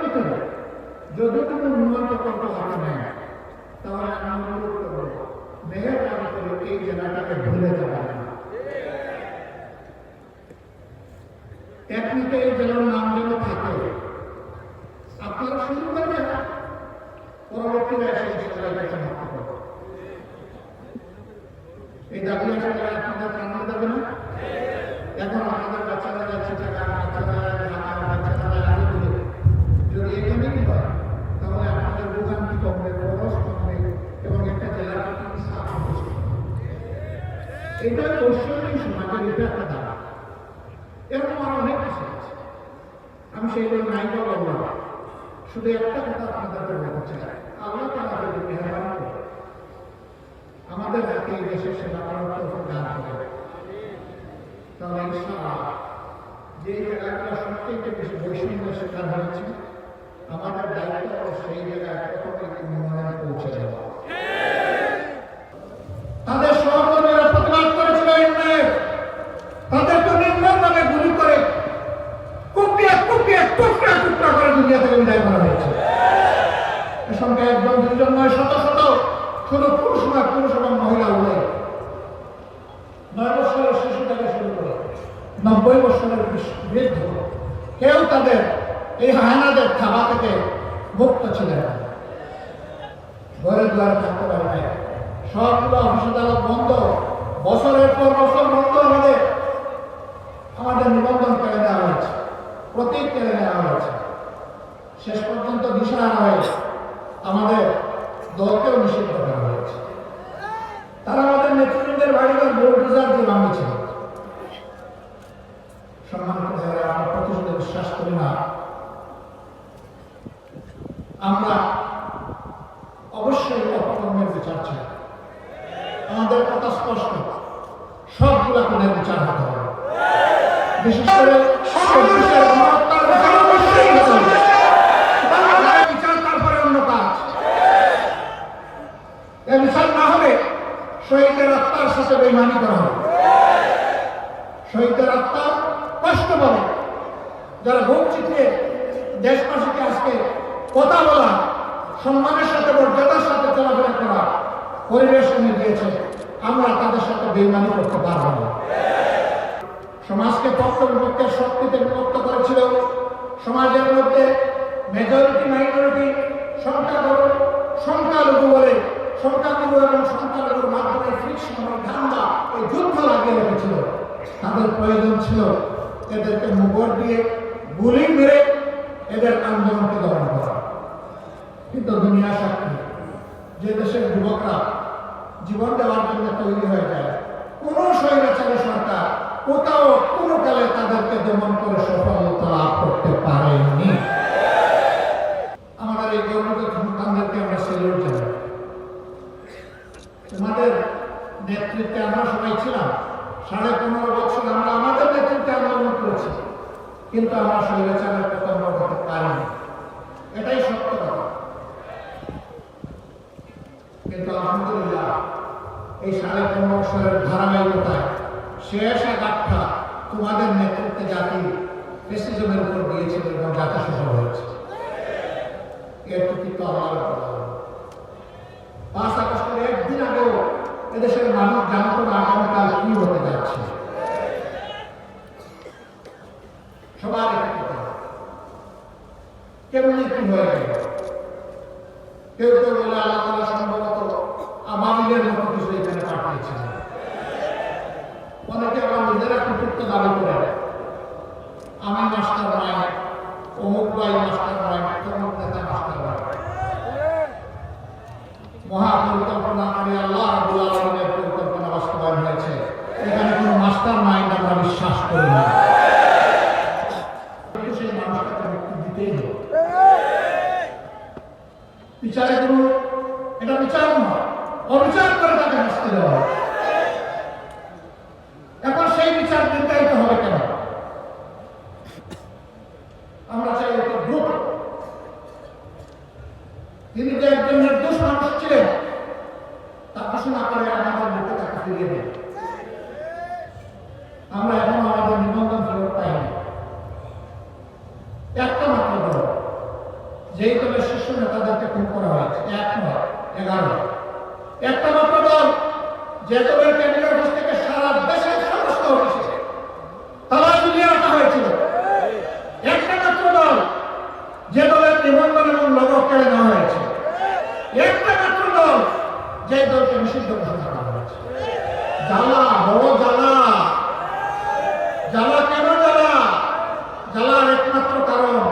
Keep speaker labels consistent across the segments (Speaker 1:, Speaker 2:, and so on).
Speaker 1: কিন্তু এরও ভিতরে যতটুকু উন্নত করতে হবে না তাহলে আমি অনুরোধ করব মেহরবানি করে এই জেলাটাকে ভুলে যাবেন না একদিকে এই জেলার নাম যেন থাকে আপনারা শুরু করবেন পরবর্তীতে এসে এই জেলাটাকে সমাপ্ত করব এই দাবি আসলে আপনাদের প্রাণ দেবে না এখন আমাদের বাচ্চারা যাচ্ছে টাকা বাচ্চারা ঢাকা বাচ্চারা আগে দূরে যদি এখানেই হয় তাহলে আপনাদের ভোগান্তি কমবে খরচ কমবে এবং একটা জেলার প্রতি সাফ হবে এটা পশ্চিমবঙ্গ সমাজের এটা একটা দাবি এরকম আরও অনেক কিছু আছে। আমি সেইগুলো নাই বা বলব না। শুধু একটা কথা আপনাদেরকে বলতে চাই। আল্লাহ তারা যদি মেহরবানি করে। আমাদের হাতে এই দেশের সেবা করার তৌফিক দান করে তাহলে ইনশাআল্লাহ যে জায়গাগুলো সবচেয়ে বেশি বৈষম্যের শিকার হয়েছে, আমাদের দায়িত্ব সেই জায়গায় প্রথমে উন্নয়নে পৌঁছে দেওয়া তাদের দুনিয়া থেকে বিদায় করা হয়েছে। সঙ্গে একজন দুজন নয়, শত শত শুধু পুরুষ নয় পুরুষ এবং মহিলা উভয়। নয় বছরের শিশু থেকে শুরু করে নব্বই বছরের বৃদ্ধ। কেউ তাদের এই হায়নাদের থাবা থেকে মুক্ত ছিলেন না। ঘরে দুয়ারে থাকতে পারে সবগুলো অফিস আদালত বন্ধ। বছরের পর বছর বন্ধ আমাদের আমাদের নিবন্ধন কেড়ে দেওয়া হয়েছে প্রতীক কেড়ে নেওয়া হয়েছে শেষ পর্যন্ত দিশাহারা হয়ে আমাদের দলকেও নিষিদ্ধ করা হয়েছে তারা আমাদের নেতৃত্বের বাড়িঘর বোলডোজার দিয়ে ভাঙিয়েছিল সম্মানিত ভাইয়েরা আমরা প্রতিশোধে বিশ্বাস করি না আমরা অবশ্যই অপকর্মের বিচার চাই আমাদের কথা স্পষ্ট সবগুলা গুণের বিচার হতে হবে বিশেষ করে চব্বিশের গণহত্যার বিচার অবশ্যই হতে হবে তার বিচার তারপরে অন্য কাজ এ বিচার না হবে শহীদের আত্মার সাথে বেমানি করা হবে শহীদের আত্মা কষ্ট পাবে যারা ভোগ চিঠিয়ে দেশবাসীকে আজকে কথা বলা সম্মানের সাথে মর্যাদার সাথে চলাফেরা করা পরিবেশ এনে দিয়েছে আমরা তাদের সাথে বেইমানি করতে পারব না। সমাজকে পক্ষ বিপক্ষের শক্তিতে বিভক্ত করেছিল। সমাজের মধ্যে মেজরিটি মাইনরিটি সংখ্যাগুরু, সংখ্যালঘু বলে সংখ্যাগুরু এবং সংখ্যালঘুর মাধ্যমে ফ্রিকশন এবং ধান্দা যুদ্ধ লাগিয়ে রেখেছিল। তাদের প্রয়োজন ছিল এদেরকে মুগর দিয়ে গুলি মেরে এদের আন্দোলনকে দমন করা। কিন্তু দুনিয়া সাক্ষী যে দেশের যুবকরা জীবন দেওয়ার জন্য তৈরি হয়ে যায়। কোনো স্বৈরাচারী সরকার কোথাও কোনো কালে তাদেরকে দমন করে সফলতা লাভ করতে পারেনি আমাদের এই গৌরব সন্তানদেরকে আমরা সেলুট জানাই তোমাদের নেতৃত্বে আমরা সবাই ছিলাম সাড়ে পনেরো বছর আমরা আমাদের নেতৃত্বে আন্দোলন করেছি কিন্তু আমরা স্বৈরাচারের পতন করতে পারিনি এটাই সত্য কথা কিন্তু আলহামদুলিল্লাহ, এই সাড়ে পনেরো বছরের ধারাবাহিকতায় শেষ আঘাতটা তোমাদের নেতৃত্বে জাতি ফেসিজমের উপর দিয়েছিল এবং জাতি সফল হয়েছে। এর কৃতিত্ব আমার পাঁচ আগস্টের একদিন আগেও এদেশের মানুষ জানতো না আগামীকাল কি হতে যাচ্ছে সবার একটি কথা কেমনি কি হয়ে গেল কেউ কেউ বলে আল্লাহ তালা সম্ভবত আবাবিলের মতো কিছু এখানে পাঠিয়েছেন অনেকে আবার নিজেরা কৃতিত্ব দাবি করে আমি মাস্টার নয় ভাই মাস্টার নয় তমুক নেতা মাস্টার নয় মহাপরিকল্পনা আমি আল্লাহ আব্দুল আলমের পরিকল্পনা বাস্তবায়ন হয়েছে। এখানে কোনো মাস্টার মাইন্ড আমরা বিশ্বাস করি না। বিচারে কোনো এটা বিচার নয়। অবিচার করে তাকে শাস্তি দেওয়া এখন সেই বিচার নির্ধারিত হবে কেন আমরা চাই একটা গ্রুপ তিনি যে একজন নির্দোষ মানুষ ছিলেন তা ঘোষণা করে আমাদের মুখে তাকে ফিরিয়ে দেয় আমরা এখন আমাদের নিবন্ধন ফেরত পাইনি একটা মাত্র দল, যেই দলের শীর্ষ নেতাদেরকে খুন করা হয়েছে, এক নয়, এগারো একটা মাত্র দল, যে দলের কেন্দ্রীয় অফিস থেকে সারা দেশে সমস্ত রাখা হয়েছিল, একটা মাত্র দল, যে দলের নিবন্ধন এবং কেড়ে নেওয়া হয়েছে, একটা মাত্র দল যে দলকে নিষিদ্ধ ঘোষণা করা হয়েছে। জ্বালা বড় জ্বালা কেন জ্বালা জ্বালার একমাত্র কারণ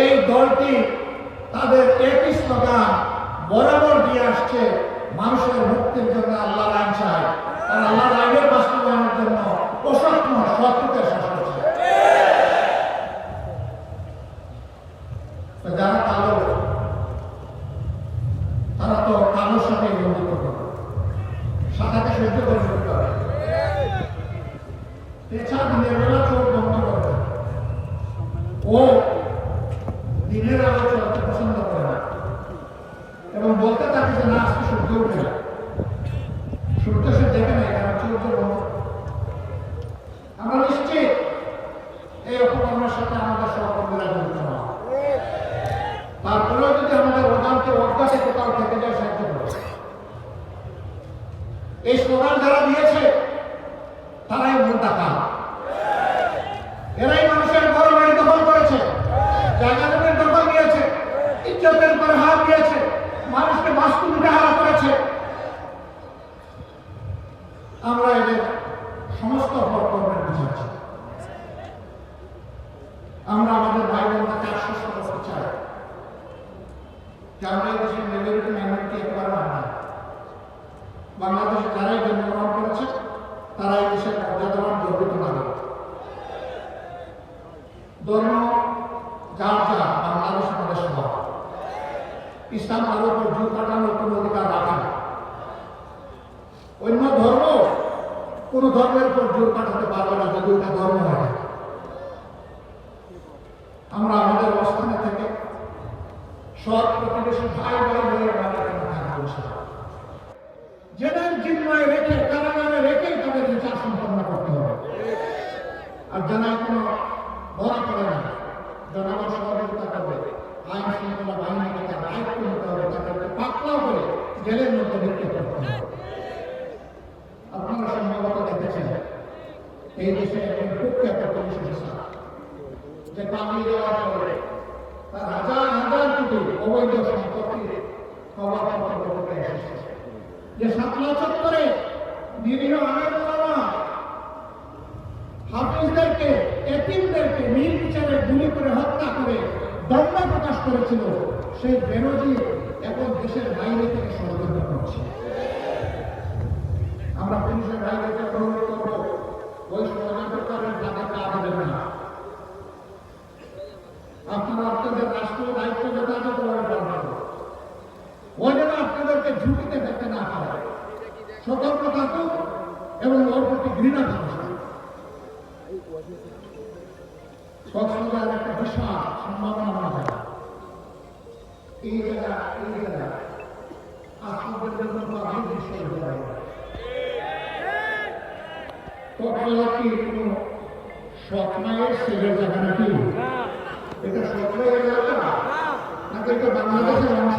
Speaker 1: এই দলটি তাদের একই স্লোগান দিয়ে আসছে, মানুষের মুক্তির জন্য আল্লাহ আইন চায়। আর আল্লাহর আইনের বাস্তবায়নের জন্য অসত্য শত্রুকে শেষ করছে তো যারা কালো তারা তো কালোর সাথে বন্ধুত্ব করে সাদাকে সহ্য করে নিতে পারে পেছা দিনের বেলা চোখ বন্ধ করে ও দিনের আলো চলতে পছন্দ করে না এবং বলতে থাকে যে না আজকে সূর্য উঠে না সূর্য সে দেখে না কারণ সূর্য বন্ধ আমরা নিশ্চিত এই অপকর্মের সাথে আমাদের সহকর্মীরা জড়িত না তারপরেও যদি আমাদের অজান্তে অজ্ঞাতে কোথাও থেকে যায় সাহায্য করবে এই স্লোগান যারা দিয়েছে তারাই মূল টাকা এরাই মানুষের বড় বাড়ি দখল করেছে জায়গা জমির দখল নিয়েছে ইজ্জতের পরে হাত দিয়েছে মানুষকে বাস্তুবিটা হারা করেছে আমরা এদের সমস্ত অপকর্মের বুঝাচ্ছি আমরা আমাদের ভাই বোনকে আশ্বস্ত করতে চাই যে আমরা এই দেশের মেজরিটি মাইনরিটি একবার না বাংলাদেশে যারাই জন্মগ্রহণ করেছে তারা এই দেশের মর্যাদাবান গর্বিত নাগরিক ধর্ম যার যা বাংলাদেশ আমাদের সভা ইসলাম কারোর উপর জোর কাটানোর কোনো অধিকার রাখে না। অন্য ধর্ম কোন ধর্মের উপর জোর কাটাতে পারবে না যদি ওটা ধর্ম হয় আমরা আমাদের অবস্থানে থেকে সৎ প্রতিবেশী ভাই ভাই হয়ে আমরা থাকব জেনার জিম্মায় রেখে, কারাগারে রেখে তাদের বিচার সম্পন্ন করতে হবে। আর জানায় কোনো ধরা পড়ে না। জনগণ সহযোগিতা করবে। আইন শৃঙ্খলা বাহিনীকে তার দায়িত্ব নিতে হবে তাদেরকে পাকড়াও করে জেলের মধ্যে নিক্ষেপ করতে হবে। আপনারা সম্ভবত দেখেছেন, এই দেশে একজন কুখ্যাত পুলিশ অফিসার, যে পালিয়ে যাওয়ার পরে তার হাজার হাজার কোটি অবৈধ যে সাতলা চত্বরে নিরীহ আমের হাফিজদেরকে, এতিমদেরকে নীল বিচারে গুলি করে হত্যা করে দণ্ড প্রকাশ করেছিল, সেই বেরোজি এখন দেশের বাইরে থেকে ষড়যন্ত্র করছে আমরা পুলিশের বাইরেকে অনুরোধ করব ওই ষড়যন্ত্রকারের তাদের পা দেবেন না। আপনারা আপনাদের রাষ্ট্রীয় দায়িত্ব যথাযথভাবে পালন করুন। ও ঝুঁকিতে দেখতে না পারে সতর্ক থাকুন এবং ওর প্রতি ঘৃণা থাকুন কক্সবাজার একটা বিশাল সম্ভাবনা এই জায়গা এই জায়গা। আপনাদের জন্য প্রাথমিক বিশ্ববিদ্যালয় কক্সবাজার কি কোনো স্বপ্নের ছেলের জায়গা নাকি এটা বাংলাদেশের অংশ?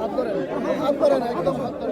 Speaker 2: হাত ধরেন হাত ধরেন একদম হাত ধরেন